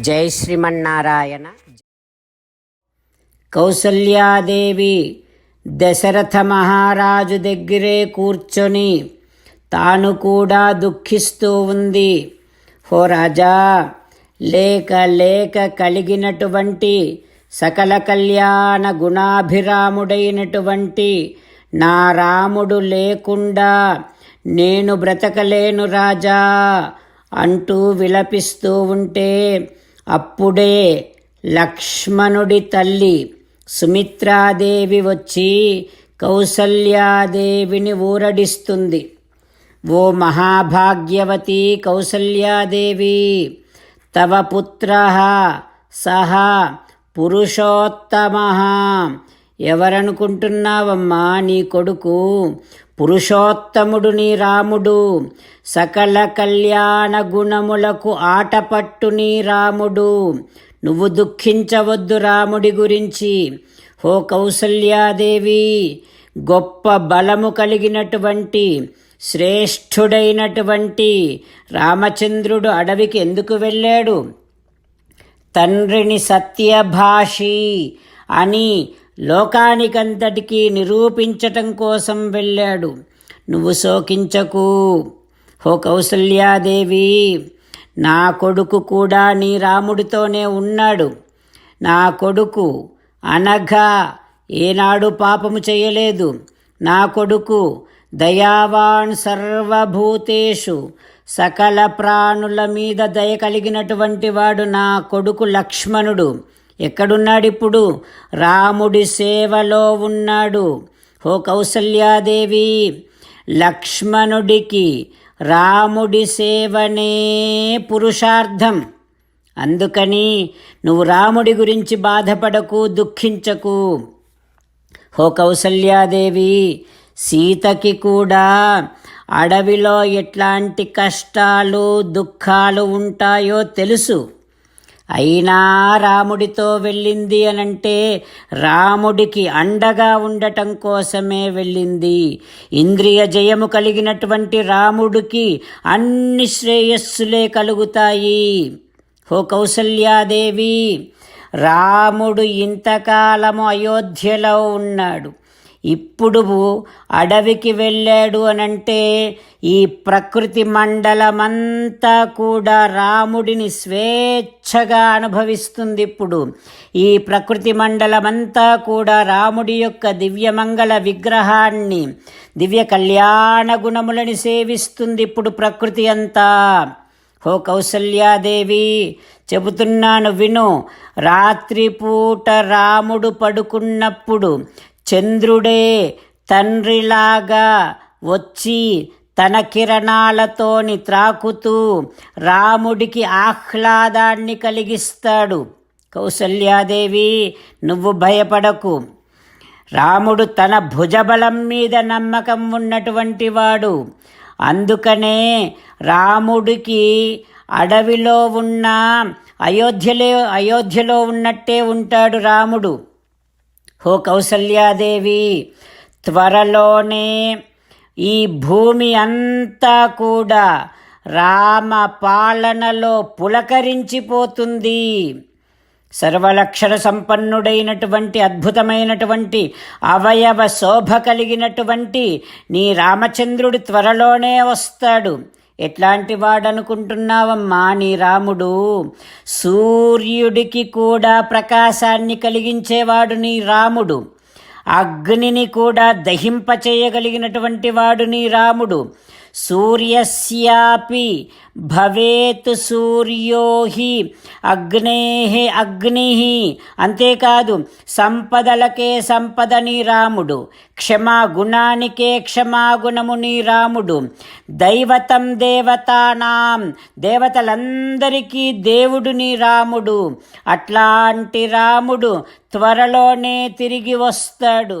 జై శ్రీమన్నారాయణ. కౌసల్యాదేవి దశరథ మహారాజు దగ్గరే కూర్చొని తాను కూడా దుఃఖిస్తూ ఉంది. హో రాజా లేక లేక కలిగినటువంటి సకల కళ్యాణ గుణాభిరాముడైనటువంటి నా రాముడు లేకుండా నేను బ్రతకలేను రాజా అంటూ విలపిస్తూ ఉంటే అప్పుడే లక్ష్మణుడి తల్లి సుమిత్రాదేవి వచ్చి కౌసల్యాదేవిని ఊరడిస్తుంది. ఓ మహాభాగ్యవతి కౌసల్యాదేవి! తవ పుత్ర సహ పురుషోత్తమ. ఎవరనుకుంటున్నావమ్మా నీ కొడుకు? పురుషోత్తముడు నీ రాముడు సకల కళ్యాణ గుణములకు ఆటపట్టు నీ రాముడు. నువ్వు దుఃఖించవద్దు రాముడి గురించి. హో కౌసల్యాదేవి గొప్ప బలము కలిగినటువంటి శ్రేష్ఠుడైనటువంటి రామచంద్రుడు అడవికి ఎందుకు వెళ్ళాడు? తండ్రిని సత్యభాషి అని లోకానికంతటికీ నిరూపించటం కోసం వెళ్ళాడు. నువ్వు శోకించకు. హో కౌసల్యాదేవి నా కొడుకు కూడా నీ రాముడితోనే ఉన్నాడు. నా కొడుకు అనగా ఏనాడు పాపము చేయలేదు. నా కొడుకు దయావాన్ సర్వభూతేషు సకల ప్రాణుల మీద దయ కలిగినటువంటి వాడు నా కొడుకు లక్ష్మణుడు. ఎక్కడున్నాడిప్పుడు? రాముడి సేవలో ఉన్నాడు. హో కౌసల్యాదేవి లక్ష్మణుడికి రాముడి సేవనే పురుషార్థం. అందుకని నువ్వు రాముడి గురించి బాధపడకు దుఃఖించకు. హో కౌసల్యాదేవి సీతకి కూడా అడవిలో ఎట్లాంటి కష్టాలు దుఃఖాలు ఉంటాయో తెలుసు. అయినా రాముడితో వెళ్ళింది అనంటే రాముడికి అండగా ఉండటం కోసమే వెళ్ళింది. ఇంద్రియ జయము కలిగినటువంటి రాముడికి అన్ని శ్రేయస్సులే కలుగుతాయి. హో కౌసల్యాదేవి రాముడు ఇంతకాలము అయోధ్యలో ఉన్నాడు. ఇప్పుడు అడవికి వెళ్ళాడు అనంటే ఈ ప్రకృతి మండలమంతా కూడా రాముడిని స్వేచ్ఛగా అనుభవిస్తుంది ఇప్పుడు. ఈ ప్రకృతి మండలమంతా కూడా రాముడి యొక్క దివ్యమంగళ విగ్రహాన్ని దివ్య కళ్యాణ గుణములని సేవిస్తుంది ఇప్పుడు ప్రకృతి అంతా. హో కౌసల్యాదేవి చెబుతున్నాను విను రాత్రిపూట రాముడు పడుకున్నప్పుడు చంద్రుడే తండ్రిలాగా వచ్చి తన కిరణాలతోని త్రాకుతూ రాముడికి ఆహ్లాదాన్ని కలిగిస్తాడు. కౌసల్యాదేవి నువ్వు భయపడకు. రాముడు తన భుజబలం మీద నమ్మకం ఉన్నటువంటి వాడు. అందుకనే రాముడికి అడవిలో ఉన్న అయోధ్యలో అయోధ్యలో ఉన్నట్టే ఉంటాడు రాముడు. హో కౌసల్యాదేవి త్వరలోనే ఈ భూమి అంతా కూడా రామ పాలనలో పులకరించిపోతుంది. సర్వలక్షణ సంపన్నుడైనటువంటి అద్భుతమైనటువంటి అవయవ శోభ కలిగినటువంటి నీ రామచంద్రుడు త్వరలోనే వస్తాడు. ఎట్లాంటి వాడనుకుంటున్నావమ్మా నీ రాముడు? సూర్యుడికి కూడా ప్రకాశాన్ని కలిగించేవాడు నీ రాముడు. అగ్నిని కూడా దహింపచేయగలిగినటువంటి వాడు నీ రాముడు. సూర్యస్యాపి భవేత్ సూర్యో హి అగ్నే అగ్ని అంతేకాదు సంపదలకే సంపద నీ రాముడు క్షమా గుణానికే క్షమాగుణము నీ రాముడు దైవతం దేవతానాం దేవతలందరికీ దేవుడు నీ రాముడు అట్లాంటి రాముడు త్వరలోనే తిరిగి వస్తాడు.